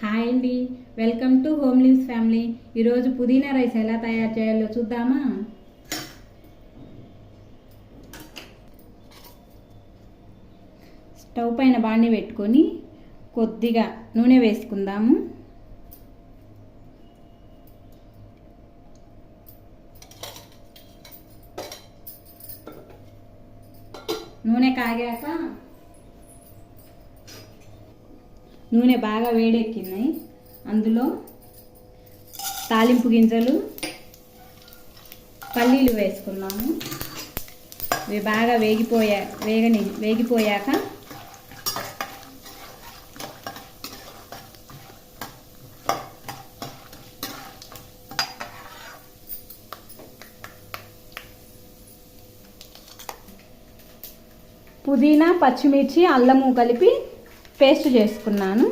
Hi అండి. Welcome to home leaves family. ఈరోజు పుదీనా రైస్ ఎలా తయారు చేయాలో చూద్దామా? స్టవ్ పైన బాండి పెట్టుకొని కొద్దిగా నూనె వేసుకుందాము. నూనె కాగాక నూనె బాగా వేడెక్కినాయి అందులో తాలింపు గింజలు పల్లీలు వేసుకున్నాము. ఇవి బాగా వేగిపోయా వేగని వేగిపోయాక పుదీనా పచ్చిమిర్చి అల్లము కలిపి పేస్ట్ చేసుకున్నాను.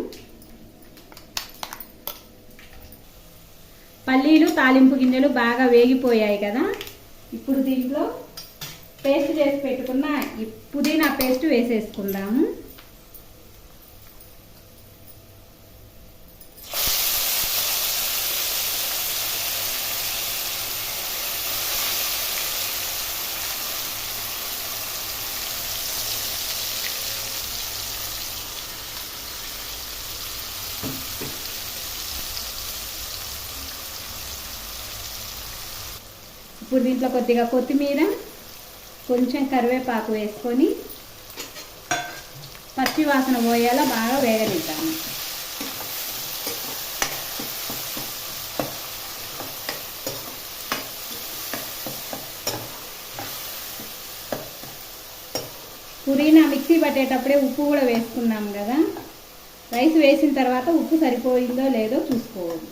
పల్లీలు తాలింపు గింజలు బాగా వేగిపోయాయి కదా. ఇప్పుడు దీంట్లో పేస్ట్ చేసి పెట్టుకున్న ఈ పుదీనా పేస్ట్ వేసేసుకుందాము. ఇప్పుడు దీంట్లో కొద్దిగా కొత్తిమీర కొంచెం కరివేపాకు వేసుకొని పచ్చి వాసన పోయేలా బాగా వేగనిద్దాము. పుదీనా మిక్సీ పట్టేటప్పుడే ఉప్పు కూడా వేసుకున్నాం కదా. రైస్ వేసిన తర్వాత ఉప్పు సరిపోయిందో లేదో చూసుకోవాలి.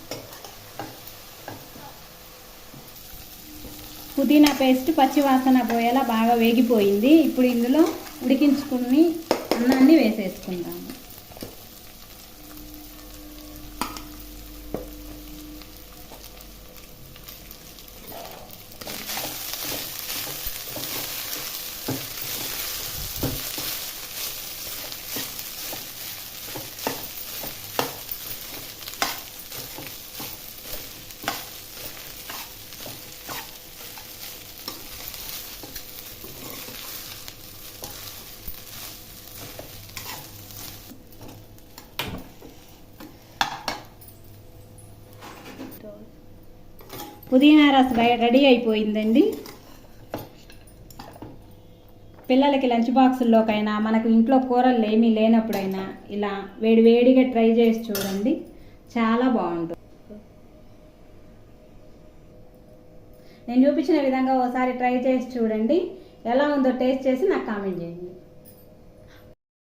పుదీనా పేస్ట్ పచ్చివాసన పోయేలా బాగా వేగిపోయింది. ఇప్పుడు ఇందులో ఉడికించుకుని అన్నాన్ని వేసేసుకుందాము. పుదీనా రస్ రెడీ అయిపోయిందండి. పిల్లలకి లంచ్ బాక్సుల్లోకైనా మనకు ఇంట్లో కూరలు ఏమీ లేనప్పుడైనా ఇలా వేడి వేడిగా ట్రై చేసి చూడండి. చాలా బాగుంటుంది. నేను చూపించిన విధంగా ఒకసారి ట్రై చేసి చూడండి. ఎలా ఉందో టేస్ట్ చేసి నాకు కామెంట్ చేయండి.